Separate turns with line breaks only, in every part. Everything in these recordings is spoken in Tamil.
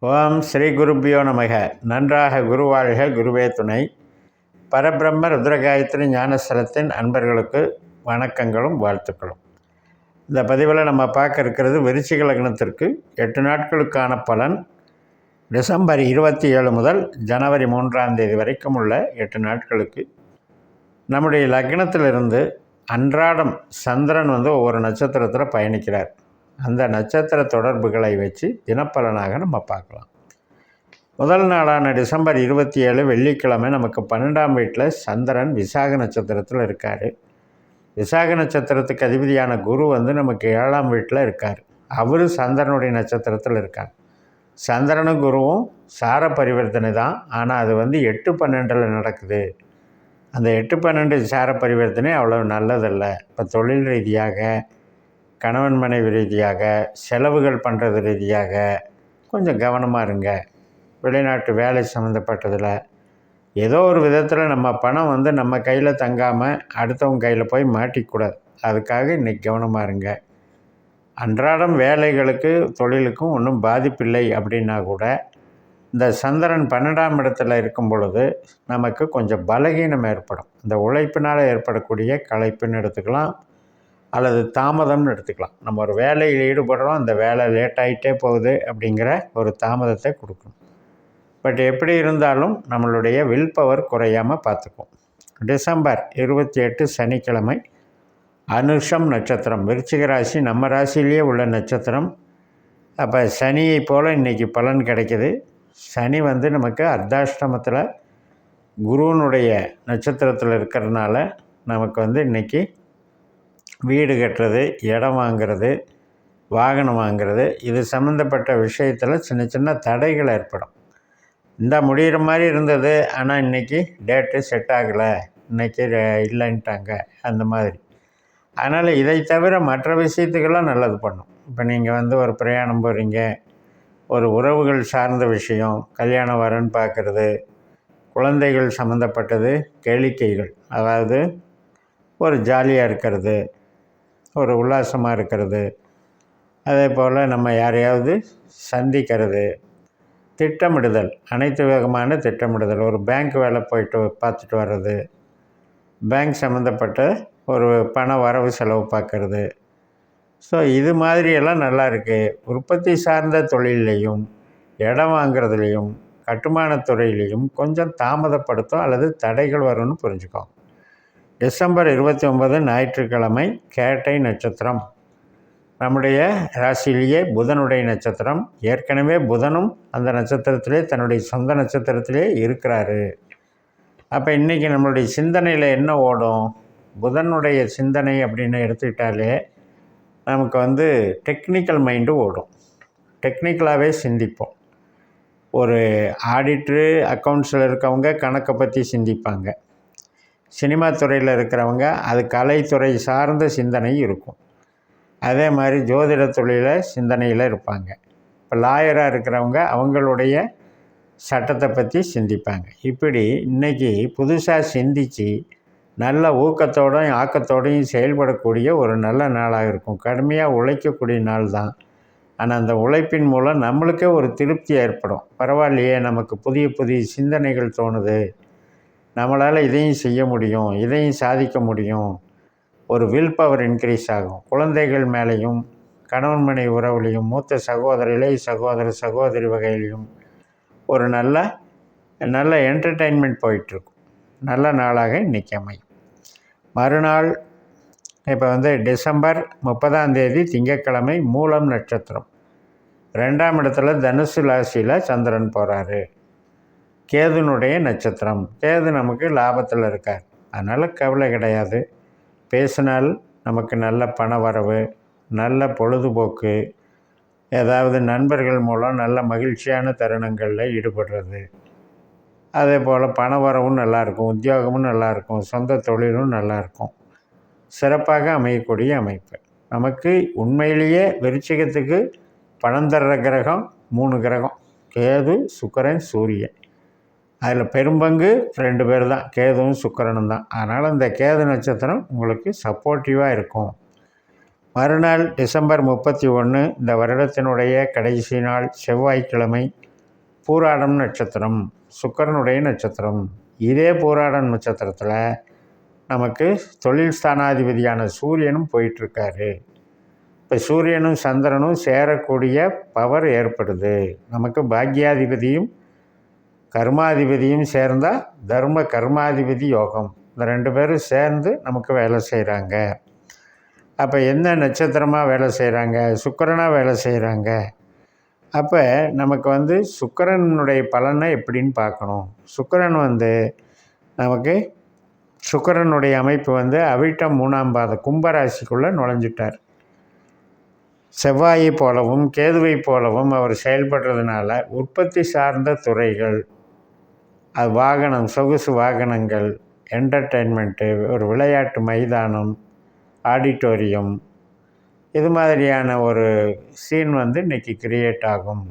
ஓம் ஸ்ரீ குருபியோ நமக. நன்றாக குருவாழ்க குருவே துணை. பரபிரம்ம ருத்ரகாயத்ரி ஞானஸ்தலத்தின் அன்பர்களுக்கு வணக்கங்களும் வாழ்த்துக்களும். இந்த பதிவில் நம்ம பார்க்க இருக்கிறது விருச்சிக லக்னத்திற்கு எட்டு நாட்களுக்கான பலன். டிசம்பர் இருபத்தி ஏழு முதல் ஜனவரி மூன்றாம் தேதி வரைக்கும் உள்ள எட்டு நாட்களுக்கு. நம்முடைய லக்னத்திலிருந்து அன்றாடம் சந்திரன் வந்து ஒவ்வொரு நட்சத்திரத்தில் பயணிக்கிறார். அந்த நட்சத்திர தொடர்புகளை வச்சு தினப்பலனாக நம்ம பார்க்கலாம். முதல் நாளான டிசம்பர் இருபத்தி ஏழு வெள்ளிக்கிழமை நமக்கு பன்னெண்டாம் வீட்டில் சந்திரன் விசாக நட்சத்திரத்தில் இருக்கார். விசாக நட்சத்திரத்துக்கு அதிபதியான குரு வந்து நமக்கு ஏழாம் வீட்டில் இருக்கார். அவர் சந்திரனுடைய நட்சத்திரத்தில் இருக்கார். சந்திரனும் குருவும் சார பரிவர்த்தனை தான். ஆனால் அது வந்து எட்டு பன்னெண்டில் நடக்குது. அந்த எட்டு பன்னெண்டு சார பரிவர்த்தனை அவ்வளோ நல்லதில்லை. இப்போ தொழில் ரீதியாக கணவன் மனைவி ரீதியாக செலவுகள் பண்ணுறது ரீதியாக கொஞ்சம் கவனமாக இருங்க. வெளிநாட்டு வேலை சம்மந்தப்பட்டதில் ஏதோ ஒரு விதத்தில் நம்ம பணம் வந்து நம்ம கையில் தங்காமல் அடுத்தவங்க கையில் போய் மாட்டிக்கூடாது. அதுக்காக இன்றைக்கி கவனமாக இருங்க. அன்றாடம் வேலைகளுக்கு தொழிலுக்கும் ஒன்றும் பாதிப்பில்லை அப்படின்னா கூட இந்த சந்திரன் பன்னெண்டாம் இடத்துல இருக்கும் பொழுது நமக்கு கொஞ்சம் பலகீனம் ஏற்படும். இந்த உழைப்பினால் ஏற்படக்கூடிய களைப்புன்னு எடுத்துக்கலாம் அல்லது தாமதம்னு எடுத்துக்கலாம். நம்ம ஒரு வேலையில் ஈடுபடுறோம் அந்த வேலை லேட் ஆகிட்டே போகுது அப்படிங்கிற ஒரு தாமதத்தை கொடுக்கணும் பட் எப்படி இருந்தாலும் நம்மளுடைய வில் பவர் குறையாமல் பார்த்துக்கும் டிசம்பர் இருபத்தி எட்டு சனிக்கிழமை அனுஷம் நட்சத்திரம் விருச்சிக ராசி நம்ம ராசியிலேயே உள்ள நட்சத்திரம். அப்போ சனியை போல் இன்றைக்கி பலன் கிடைக்கிது. சனி வந்து நமக்கு அர்த்தாஷ்டமத்தில் குருவனுடைய நட்சத்திரத்தில் இருக்கிறதுனால நமக்கு வந்து இன்றைக்கி வீடு கட்டுறது இடம் வாங்கிறது வாகனம் வாங்கிறது இது சம்மந்தப்பட்ட விஷயத்தில் சின்ன சின்ன தடைகள் ஏற்படும். இந்த முடிகிற மாதிரி இருந்தது ஆனால் இன்றைக்கி டேட்டு செட் ஆகலை. இன்றைக்கி இல்லைன்ட்டாங்க அந்த மாதிரி. அதனால் இதை தவிர மற்ற விஷயத்துக்கெல்லாம் நல்லது பண்ணும். இப்போ நீங்கள் வந்து ஒரு பிரயாணம் போகிறீங்க ஒரு உறவுகள் சார்ந்த விஷயம் கல்யாணம் வரன்னு பார்க்குறது குழந்தைகள் சம்மந்தப்பட்டது கேளிக்கைகள் அதாவது ஒரு ஜாலியாக இருக்கிறது ஒரு உல்லாசமாக இருக்கிறது. அதே போல் நம்ம யாரையாவது சந்திக்கிறது. திட்டமிடுதல் அனைத்து விதமான திட்டமிடுதல். ஒரு பேங்க் வேலை போயிட்டு பார்த்துட்டு வர்றது. பேங்க் சம்மந்தப்பட்ட ஒரு பண வரவு செலவு பார்க்குறது. ஸோ இது மாதிரியெல்லாம் நல்லா இருக்குது உற்பத்தி சார்ந்த தொழிலையும் இடம் வாங்குறதுலேயும் கட்டுமானத் துறையிலையும் கொஞ்சம் தாமதப்படுத்தும் அல்லது தடைகள் வரும்னு புரிஞ்சுக்கோங்க டிசம்பர் இருபத்தி ஒன்பது ஞாயிற்றுக்கிழமை கேட்டை நட்சத்திரம். நம்முடைய ராசியிலேயே புதனுடைய நட்சத்திரம். ஏற்கனவே புதனும் அந்த நட்சத்திரத்திலே தன்னுடைய சொந்த நட்சத்திரத்திலே இருக்கிறாரு. அப்போ இன்றைக்கி நம்மளுடைய சிந்தனையில் என்ன ஓடும்? புதனுடைய சிந்தனை அப்படின்னு எடுத்துக்கிட்டாலே நமக்கு வந்து டெக்னிக்கல் மைண்டு ஓடும். டெக்னிக்கலாகவே சிந்திப்போம். ஒரு ஆடிட்ரு அக்கௌண்ட்ஸில் இருக்கவங்க கணக்கை பற்றி சிந்திப்பாங்க. சினிமா துறையில் இருக்கிறவங்க அது கலைத்துறை சார்ந்த சிந்தனை இருக்கும். அதே மாதிரி ஜோதிட தொழிலில் சிந்தனையில் இருப்பாங்க. இப்போ லாயராக இருக்கிறவங்க அவங்களுடைய சட்டத்தை பற்றி சிந்திப்பாங்க. இப்படி இன்றைக்கி புதுசாக சிந்தித்து நல்ல ஊக்கத்தோடையும் ஆக்கத்தோடையும் செயல்படக்கூடிய ஒரு நல்ல நாளாக இருக்கும். கடுமையாக உழைக்கக்கூடிய நாள் தான். ஆனால் அந்த உழைப்பின் மூலம் நம்மளுக்கே ஒரு திருப்தி ஏற்படும். பரவாயில்லையே நமக்கு புதிய புதிய சிந்தனைகள் தோணுது. நம்மளால் இதையும் செய்ய முடியும் இதையும் சாதிக்க முடியும். ஒரு வில் பவர் இன்க்ரீஸ் ஆகும். குழந்தைகள் மேலேயும் கணவன் மனை உறவுலையும் மூத்த சகோதர இளைய சகோதர சகோதரி வகையிலையும் ஒரு நல்ல நல்ல என்டர்டெயின்மெண்ட் போயிட்டுருக்கும். நல்ல நாளாக இன்றைக்கி அமையும். மறுநாள் இப்போ வந்து டிசம்பர் முப்பதாம் தேதி திங்கட்கிழமை மூலம் நட்சத்திரம். ரெண்டாம் இடத்துல தனுசு ராசியில் சந்திரன் போகிறாரு கேதுனுடைய நட்சத்திரம். கேது நமக்கு லாபத்தில் இருக்கார். அதனால் கவலை கிடையாது. பேசினால் நமக்கு நல்ல பண வரவு நல்ல பொழுதுபோக்கு ஏதாவது நண்பர்கள் மூலம் நல்ல மகிழ்ச்சியான தருணங்களில் ஈடுபடுறது. அதே போல் பண வரவும் நல்லாயிருக்கும் உத்தியோகமும் நல்லாயிருக்கும் சொந்த தொழிலும் நல்லாயிருக்கும் சிறப்பாக அமையக்கூடிய அமைப்பு. நமக்கு உண்மையிலேயே விருச்சிகத்துக்கு பணம் தர்ற கிரகம் மூணு கிரகம். கேது சுக்கரன் சூரியன். அதில் பெரும்பங்கு ரெண்டு பேர் தான் கேதுவும் சுக்கரனும் தான். அதனால் இந்த கேது நட்சத்திரம் உங்களுக்கு சப்போர்ட்டிவாக இருக்கும். மறுநாள் டிசம்பர் முப்பத்தி ஒன்று இந்த வருடத்தினுடைய கடைசி நாள் செவ்வாய்க்கிழமை பூராடம் நட்சத்திரம் சுக்கரனுடைய நட்சத்திரம். இதே பூராடம் நட்சத்திரத்தில் நமக்கு தொழில் ஸ்தானாதிபதியான சூரியனும் போயிட்டுருக்காரு. இப்போ சூரியனும் சந்திரனும் சேரக்கூடிய பவர் ஏற்படுது. நமக்கு பாக்யாதிபதியும் கர்மாதிபதியும் சேர்ந்தால் தர்ம கர்மாதிபதி யோகம். இந்த ரெண்டு பேரும் சேர்ந்து நமக்கு வேலை செய்கிறாங்க அப்போ என்ன நட்சத்திரமாக வேலை செய்கிறாங்க சுக்கரனாக வேலை செய்கிறாங்க அப்போ நமக்கு வந்து சுக்கரனுடைய பலனை எப்படின்னு பார்க்கணும். சுக்கரன் வந்து நமக்கு சுக்கரனுடைய அமைப்பு வந்து அவிட்டம் மூணாம் பாதம் கும்பராசிக்குள்ளே நுழைஞ்சிட்டார். செவ்வாயை போலவும் கேதுவை போலவும் அவர் செயல்படுறதுனால உற்பத்தி சார்ந்த துறைகள் வாகனம் சொகுசு வாகனங்கள் என்டர்டெயின்மெண்ட்டு ஒரு விளையாட்டு மைதானம் ஆடிட்டோரியம் இது மாதிரியான ஒரு சீன் வந்து இன்றைக்கி க்ரியேட் ஆகும்.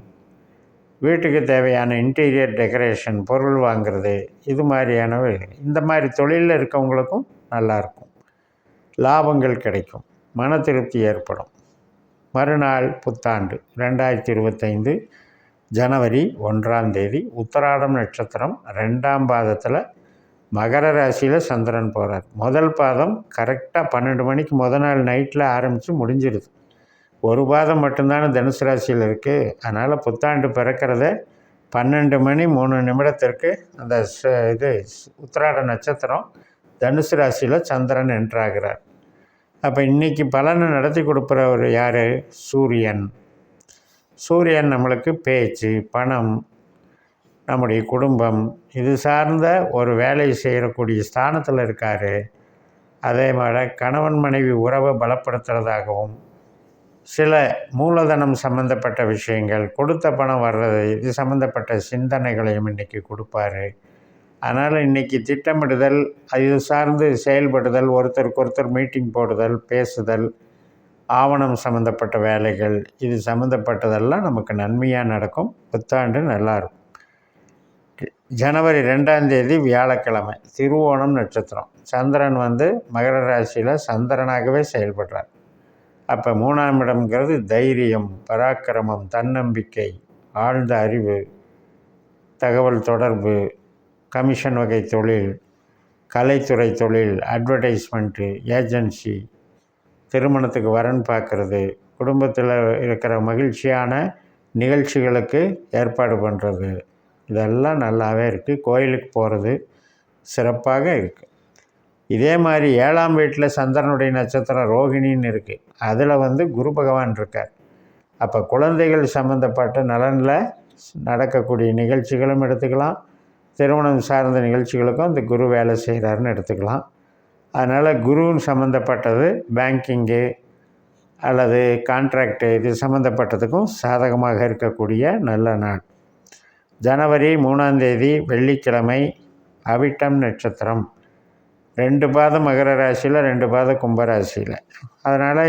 வீட்டுக்கு தேவையான இன்டீரியர் டெக்கரேஷன் பொருள் வாங்கிறது இது மாதிரியானவை இந்த மாதிரி தொழிலில் இருக்கவங்களுக்கும் நல்லாயிருக்கும் லாபங்கள் கிடைக்கும். மன திருப்தி ஏற்படும். மறுநாள் புத்தாண்டு ரெண்டாயிரத்தி இருபத்தைந்து ஜனவரி ஒன்றாம் தேதி உத்தராடம் நட்சத்திரம் ரெண்டாம் பாதத்தில் மகர ராசியில் சந்திரன் போகிறார் முதல் பாதம் கரெக்டாக பன்னெண்டு மணிக்கு முத நாள் நைட்டில் ஆரம்பித்து முடிஞ்சிருது. ஒரு பாதம் மட்டும்தானே தனுசு ராசியில் இருக்குது அதனால் புத்தாண்டு பிறக்கிறத பன்னெண்டு மணி மூணு நிமிடத்திற்கு அந்த இது உத்திராட நட்சத்திரம் தனுசு ராசியில் சந்திரன் என்றாகிறார். அப்போ இன்றைக்கி பலனை நடத்தி கொடுக்குறவர் யார்? சூரியன். சூரியன் நம்மளுக்கு பேச்சு பணம் நம்முடைய குடும்பம் இது சார்ந்த ஒரு வேலை செய்யக்கூடிய ஸ்தானத்தில் இருக்கார். அதே மாதிரி கணவன் மனைவி உறவை பலப்படுத்துகிறதாகவும் சில மூலதனம் சம்மந்தப்பட்ட விஷயங்கள் கொடுத்த பணம் வர்றது இது சம்மந்தப்பட்ட சிந்தனைகளையும் இன்றைக்கி கொடுப்பாரு. அதனால் இன்றைக்கி திட்டமிடுதல் இது சார்ந்து செயல்படுதல் ஒருத்தருக்கு ஒருத்தர் மீட்டிங் போடுதல் பேசுதல் ஆவணம் சம்மந்தப்பட்ட வேலைகள் இது சம்மந்தப்பட்டதெல்லாம் நமக்கு நன்மையாக நடக்கும். புத்தாண்டு நல்லாயிருக்கும் ஜனவரி ரெண்டாம் தேதி வியாழக்கிழமை திருவோணம் நட்சத்திரம். சந்திரன் வந்து மகர ராசியில் சந்திரனாகவே செயல்படுறார். அப்போ மூணாம் இடம்ங்கிறது தைரியம் பராக்கிரமம் தன்னம்பிக்கை ஆழ்ந்த அறிவு தகவல் தொடர்பு கமிஷன் வகை தொழில் கலைத்துறை தொழில் அட்வர்டைஸ்மெண்ட்டு ஏஜென்சி திருமணத்துக்கு வரன் பார்க்குறது. குடும்பத்தில் இருக்கிற மகிழ்ச்சியான நிகழ்ச்சிகளுக்கு ஏற்பாடு பண்ணுறது இதெல்லாம் நல்லாவே இருக்குது கோயிலுக்கு போகிறது சிறப்பாக இருக்குது இதே மாதிரி ஏழாம் வீட்டில் சந்திரனுடைய நட்சத்திரம் ரோகிணின்னு இருக்குது அதில் வந்து குரு பகவான் இருக்கார். அப்போ குழந்தைகள் சம்மந்தப்பட்ட நலனில் நடக்கக்கூடிய நிகழ்ச்சிகளும் எடுத்துக்கலாம். திருமணம் சார்ந்த நிகழ்ச்சிகளுக்கும் அந்த குரு வேலை செய்கிறாருன்னு எடுத்துக்கலாம். அதனால் குருவின் சம்மந்தப்பட்டது பேங்கிங்கு அல்லது கான்ட்ராக்டு இது சம்மந்தப்பட்டதுக்கும் சாதகமாக இருக்கக்கூடிய நல்ல நாள். ஜனவரி மூணாந்தேதி வெள்ளிக்கிழமை அவிட்டம் நட்சத்திரம். ரெண்டு பாதம் மகர ராசியில் ரெண்டு பாதம் கும்பராசியில். அதனால்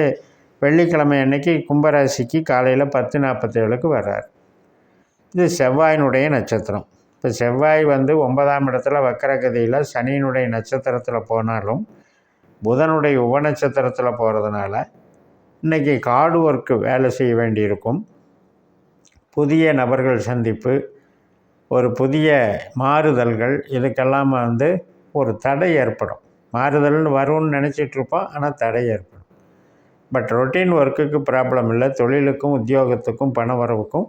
வெள்ளிக்கிழமை அன்னைக்கு கும்பராசிக்கு காலையில் பத்து நாற்பத்தேழுக்கு வர்றார். இது செவ்வாயினுடைய நட்சத்திரம். இப்போ செவ்வாய் வந்து ஒன்பதாம் இடத்துல வக்கரகதியில் சனியினுடைய நட்சத்திரத்தில் போனாலும் புதனுடைய உபநட்சத்திரத்தில் போகிறதுனால இன்றைக்கி காடு ஒர்க்கு வேலை செய்ய வேண்டியிருக்கும். புதிய நபர்கள் சந்திப்பு ஒரு புதிய மாறுதல்கள் இதுக்கெல்லாம் வந்து ஒரு தடை ஏற்படும். மாறுதல்னு வரும்னு நினச்சிட்ருப்போம் ஆனால் தடை ஏற்படும். பட் ரொட்டீன் ஒர்க்குக்கு ப்ராப்ளம் இல்லை. தொழிலுக்கும் உத்தியோகத்துக்கும் பண வரவுக்கும்